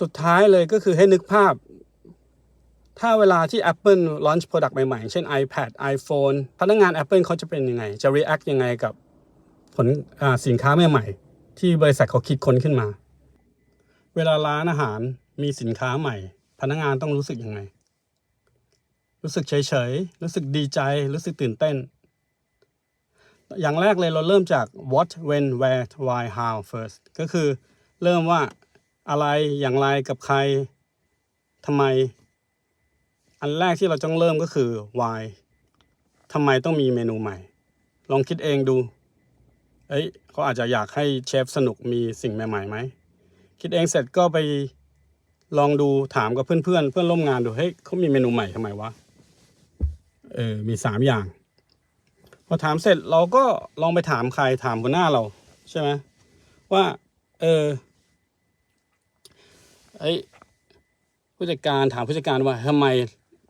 สุดท้ายเลยก็คือให้นึกภาพ ถ้าเวลาที่ Apple launch product ใหม่ๆ เช่น iPad iPhone พนักงาน Apple เขาจะเป็นยังไง จะ react ยังไงกับผลสินค้าใหม่ๆ ที่บริษัทเขาคิดค้นขึ้นมา เวลาร้านอาหารมีสินค้าใหม่ พนักงานต้องรู้สึกยังไง รู้สึกเฉยๆ รู้สึกดีใจ รู้สึกตื่นเต้น อย่างแรกเลยเราเริ่มจาก what when where why how first ก็คือเริ่มว่า อะไรอย่างไรกับใครทำไม อันแรกที่เราต้องเริ่มก็คือ why ทำไมต้องมีเมนูใหม่ ลองคิดเองดู เอ้ยเขาอาจจะอยากให้เชฟสนุกมีสิ่งใหม่ๆไหม คิดเองเสร็จก็ไปลองดูถามกับเพื่อนๆเพื่อนร่วมงานดู เฮ้ยเขามีเมนูใหม่ทำไมวะ เออ มีสามอย่าง พอถามเสร็จเราก็ลองไปถามใครถามหัวหน้าเรา ใช่ไหมว่า เออ เอ้ผู้จัดการถามผู้จัดการว่าทำไม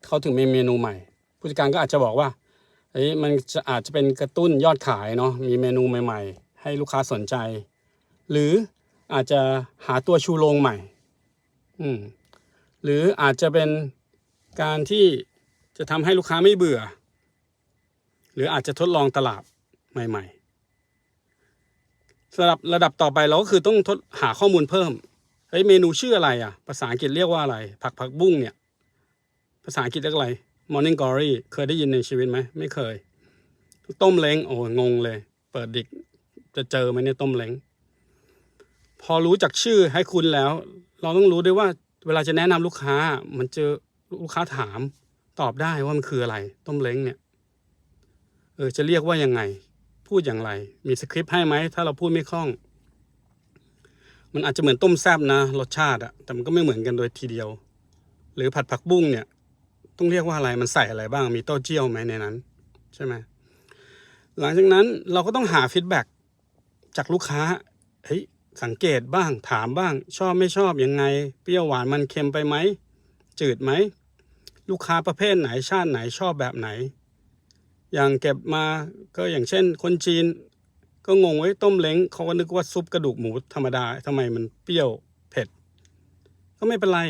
เขาถึงมีเมนูใหม่ ผู้จัดการก็อาจจะบอกว่าเอ้ยมันจะอาจจะเป็นกระตุ้นยอดขายเนาะมีเมนูใหม่ ๆ ให้ลูกค้าสนใจ หรืออาจจะหาตัวชูโรงใหม่อืมหรืออาจจะเป็นการที่จะทำให้ลูกค้าไม่เบื่อ หรืออาจจะทดลองตลาดใหม่ๆสำหรับระดับต่อไปเราก็คือต้องทดหาข้อมูลเพิ่ม ฮ้ยเมนูชื่ออะไรอะ ภาษาอังกฤษเรียกว่าอะไร ผักผักบุ้งเนี่ย ภาษาอังกฤษเรียกอะไร morning glory เคยได้ยินในชีวิตไหมไม่เคย ต้มเล้งโอ้งงเลย เปิดดิกจะเจอไหมเนี่ยต้มเล้งพอรู้จักชื่อให้คุณแล้ว เราต้องรู้ด้วยว่า เวลาจะแนะนำลูกค้า มันเจอลูกค้าถาม ตอบได้ว่ามันคืออะไร ต้มเล้งเนี่ยเออจะเรียกว่ายังไง พูดอย่างไร มีสคริปต์ให้ไหมถ้าเราพูดไม่คล่อง มันอาจจะเหมือนต้มแซบนะรสชาติอะแต่มันก็ไม่เหมือนกันโดยทีเดียว หรือผัดผักบุ้งเนี่ย ต้องเรียกว่าอะไรมันใส่อะไรบ้างมีเต้าเจี้ยวไหมในนั้น ใช่ไหมหลังจากนั้นเราก็ต้องหาฟีดแบ็กจากลูกค้าเฮ้ยสังเกตบ้างถามบ้าง ชอบไม่ชอบยังไง เปรี้ยวหวานมันเค็มไปไหม จืดไหม ลูกค้าประเภทไหนชาติไหนชอบแบบไหน อย่างเก็บมาก็อย่างเช่น คนจีน ก็งงไว้ต้มเล้งเขาก็นึกว่าซุปกระดูกหมูธรรมดาทำไมมันเปรี้ยวเผ็ด ก็ไม่เป็นไร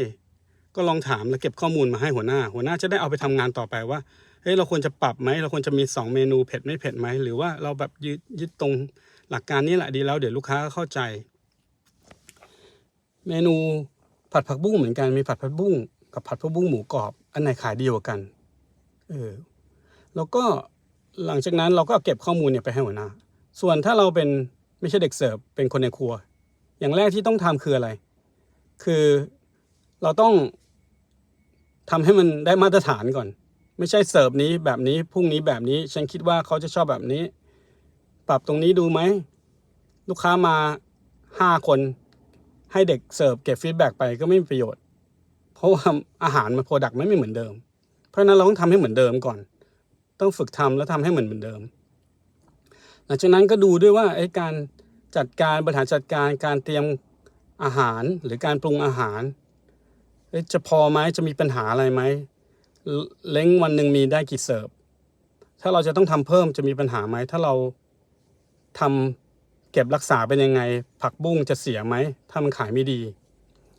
ก็ลองถามแล้วเก็บข้อมูลมาให้หัวหน้า หัวหน้าจะได้เอาไปทำงานต่อไปว่าเฮ้ยเราควรจะปรับไหมเราควรจะมีสองเมนูเผ็ดไม่เผ็ดไหมหรือว่าเราแบบยึดยึดตรงหลักการนี้แหละดีแล้วเดี๋ยวลูกค้าเข้าใจ เมนูผัดผักบุ้งเหมือนกันมีผัดผักบุ้งกับผัดผักบุ้งหมูกรอบอันไหนขายดีกว่ากันเออแล้วก็หลังจากนั้นเราก็เก็บข้อมูลเนี่ยไปให้หัวหน้า ส่วนถ้าเราเป็นไม่ใช่เด็กเสิร์ฟเป็นคนในครัว อย่างแรกที่ต้องทำคืออะไร คือเราต้องทำให้มันได้มาตรฐานก่อน ไม่ใช่เสิร์ฟนี้แบบนี้พรุ่งนี้แบบนี้ ฉันคิดว่าเขาจะชอบแบบนี้ ปรับตรงนี้ดูไหม ลูกค้ามาห้าคนให้เด็กเสิร์ฟเก็บฟีดแบ็กไปก็ไม่มีประโยชน์ เพราะว่าอาหารมันโปรดักต์ไม่เหมือนเดิม เพราะฉะนั้นเราต้องทำให้เหมือนเดิมก่อน ต้องฝึกทำแล้วทำให้เหมือนเหมือนเดิม หลังจากนั้นก็ดูด้วยว่าไอ้การจัดการบริหารจัดการการเตรียมอาหารหรือการปรุงอาหารจะพอไหมจะมีปัญหาอะไรไหมเล้งวันหนึ่งมีได้กี่เสิร์ฟถ้าเราจะต้องทำเพิ่มจะมีปัญหาไหมถ้าเราทำเก็บรักษาเป็นยังไง ผักบุ้งจะเสียไหมถ้ามันขายไม่ดี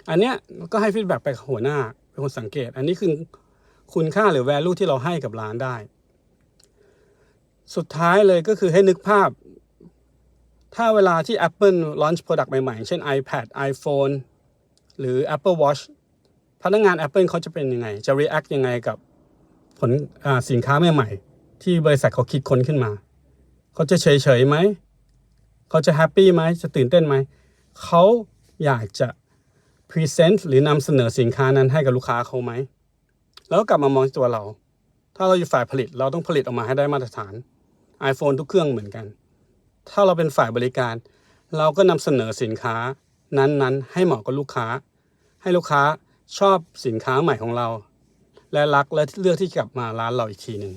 อันเนี้ยก็ให้ฟีดแบ็กไปหัวหน้าเป็นคนสังเกต อันนี้คือคุณค่าหรือ value ที่เราให้กับร้านได้ สุดท้ายเลยก็คือให้นึกภาพ ถ้าเวลาที่ Apple launch product ใหม่ๆ เช่น iPad iPhone หรือ Apple Watch พนักงาน Apple เขาจะเป็นยังไง จะ react ยังไงกับผลสินค้าใหม่ๆ ที่บริษัทเขาคิดค้นขึ้นมา เขาจะเฉยๆไหม เขาจะแฮปปี้ไหม จะตื่นเต้นไหม เขาอยากจะ present หรือนำเสนอสินค้านั้นให้กับลูกค้าเขาไหม แล้วก็กลับมามองที่ตัวเรา ถ้าเราอยู่ฝ่ายผลิตเราต้องผลิตออกมาให้ได้มาตรฐาน iPhone ทุกเครื่องเหมือนกัน ถ้าเราเป็นฝ่ายบริการ เราก็นำเสนอสินค้านั้นๆ ให้เหมาะกับลูกค้า ให้ลูกค้าชอบสินค้าใหม่ของเรา และรักและเลือกที่กลับมาร้านเราอีกทีหนึ่ง